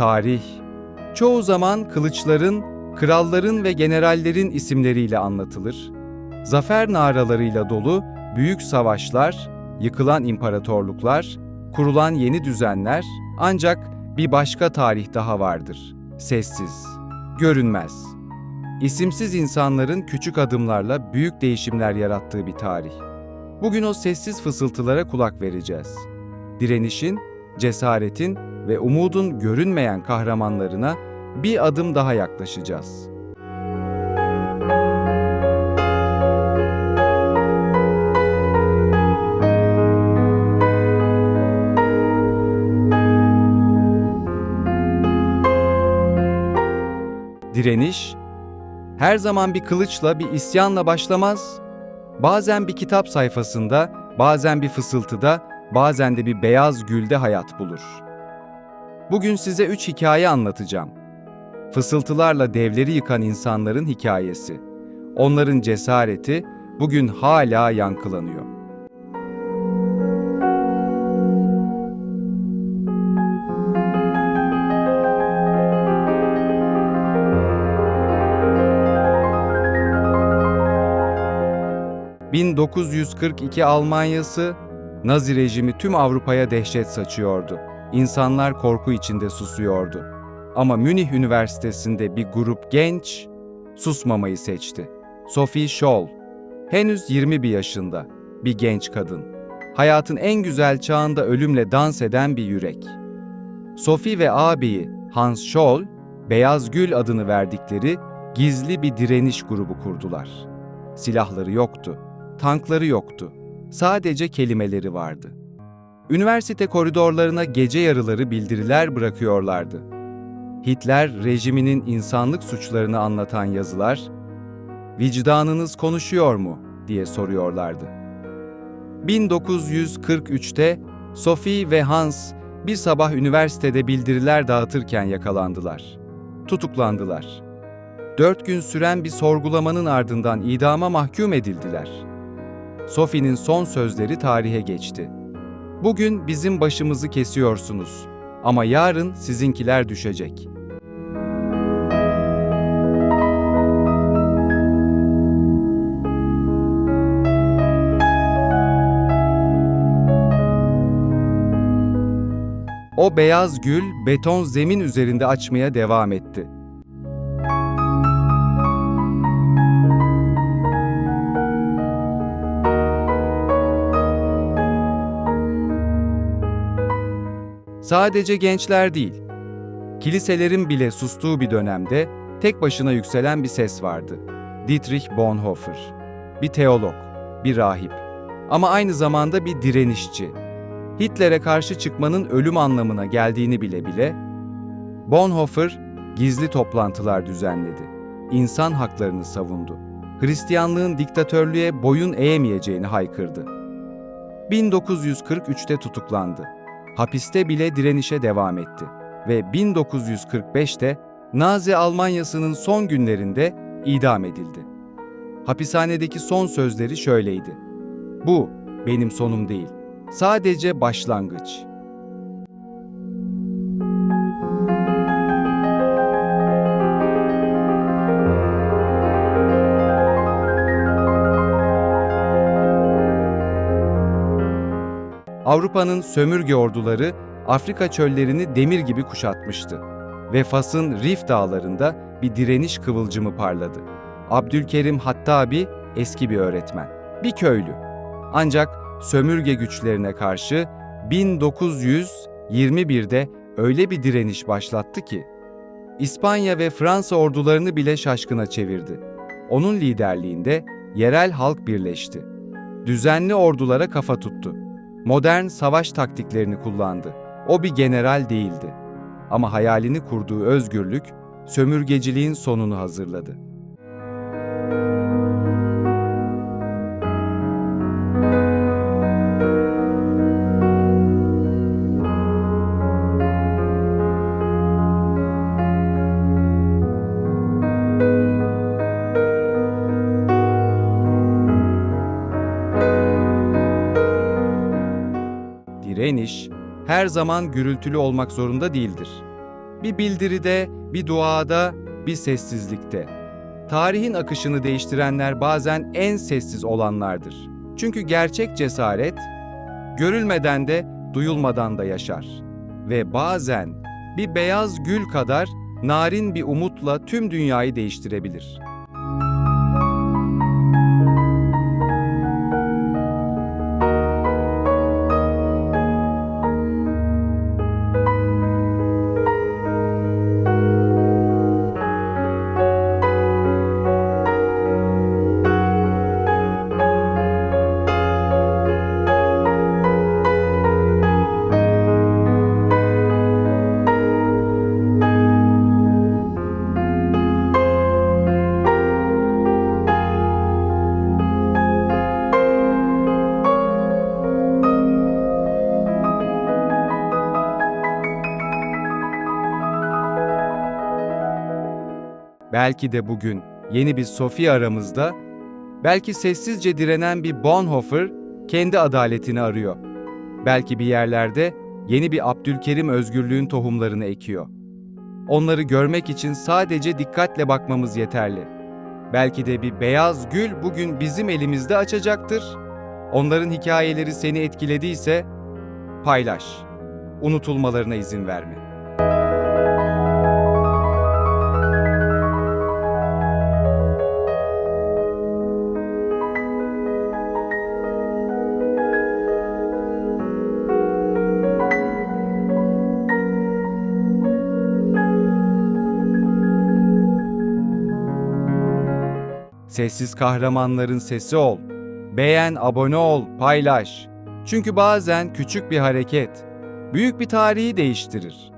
Tarih çoğu zaman kılıçların, kralların ve generallerin isimleriyle anlatılır. Zafer naralarıyla dolu büyük savaşlar, yıkılan imparatorluklar, kurulan yeni düzenler ancak bir başka tarih daha vardır. Sessiz, görünmez. İsimsiz insanların küçük adımlarla büyük değişimler yarattığı bir tarih. Bugün o sessiz fısıltılara kulak vereceğiz. Direnişin, cesaretin ve umudun görünmeyen kahramanlarına bir adım daha yaklaşacağız. Direniş, her zaman bir kılıçla, bir isyanla başlamaz. Bazen bir kitap sayfasında, bazen bir fısıltıda, bazen de bir beyaz gülde hayat bulur. Bugün size üç hikaye anlatacağım. Fısıltılarla devleri yıkan insanların hikayesi. Onların cesareti bugün hala yankılanıyor. ...1942 Almanyası, Nazi rejimi tüm Avrupa'ya dehşet saçıyordu. İnsanlar korku içinde susuyordu. Ama Münih Üniversitesi'nde bir grup genç susmamayı seçti. Sophie Scholl, henüz 21 yaşında, bir genç kadın. Hayatın en güzel çağında ölümle dans eden bir yürek. Sophie ve ağabeyi Hans Scholl, Beyaz Gül adını verdikleri gizli bir direniş grubu kurdular. Silahları yoktu, tankları yoktu, sadece kelimeleri vardı. Üniversite koridorlarına gece yarıları bildiriler bırakıyorlardı. Hitler rejiminin insanlık suçlarını anlatan yazılar, "Vicdanınız konuşuyor mu?" diye soruyorlardı. 1943'te Sophie ve Hans bir sabah üniversitede bildiriler dağıtırken yakalandılar. Tutuklandılar. Dört gün süren bir sorgulamanın ardından idama mahkum edildiler. Sophie'nin son sözleri tarihe geçti. Bugün bizim başımızı kesiyorsunuz ama yarın sizinkiler düşecek. O beyaz gül beton zemin üzerinde açmaya devam etti. Sadece gençler değil, kiliselerin bile sustuğu bir dönemde tek başına yükselen bir ses vardı. Dietrich Bonhoeffer, bir teolog, bir rahip ama aynı zamanda bir direnişçi. Hitler'e karşı çıkmanın ölüm anlamına geldiğini bile bile, Bonhoeffer gizli toplantılar düzenledi. İnsan haklarını savundu. Hristiyanlığın diktatörlüğe boyun eğemeyeceğini haykırdı. 1943'te tutuklandı hapiste bile direnişe devam etti ve 1945'te Nazi Almanyası'nın son günlerinde idam edildi. Hapishanedeki son sözleri şöyleydi. Bu benim sonum değil. Sadece başlangıç. Avrupa'nın sömürge orduları Afrika çöllerini demir gibi kuşatmıştı ve Fas'ın Rif dağlarında bir direniş kıvılcımı parladı. Abdülkerim Hattabi eski bir öğretmen, bir köylü. Ancak sömürge güçlerine karşı 1921'de öyle bir direniş başlattı ki İspanya ve Fransa ordularını bile şaşkına çevirdi. Onun liderliğinde yerel halk birleşti. Düzenli ordulara kafa tuttu modern savaş taktiklerini kullandı. O bir general değildi. Ama hayalini kurduğu özgürlük, sömürgeciliğin sonunu hazırladı. Direniş her zaman gürültülü olmak zorunda değildir. Bir bildiride, bir duada, bir sessizlikte. Tarihin akışını değiştirenler bazen en sessiz olanlardır. Çünkü gerçek cesaret görülmeden de duyulmadan da yaşar. Ve bazen bir beyaz gül kadar narin bir umutla tüm dünyayı değiştirebilir. Belki de bugün yeni bir Sophie aramızda, belki sessizce direnen bir Bonhoeffer kendi adaletini arıyor. Belki bir yerlerde yeni bir Abdülkerim özgürlüğün tohumlarını ekiyor. Onları görmek için sadece dikkatle bakmamız yeterli. Belki de bir beyaz gül bugün bizim elimizde açacaktır. Onların hikayeleri seni etkilediyse paylaş. Unutulmalarına izin verme. Sessiz kahramanların sesi ol. Beğen, abone ol, paylaş. Çünkü bazen küçük bir hareket büyük bir tarihi değiştirir.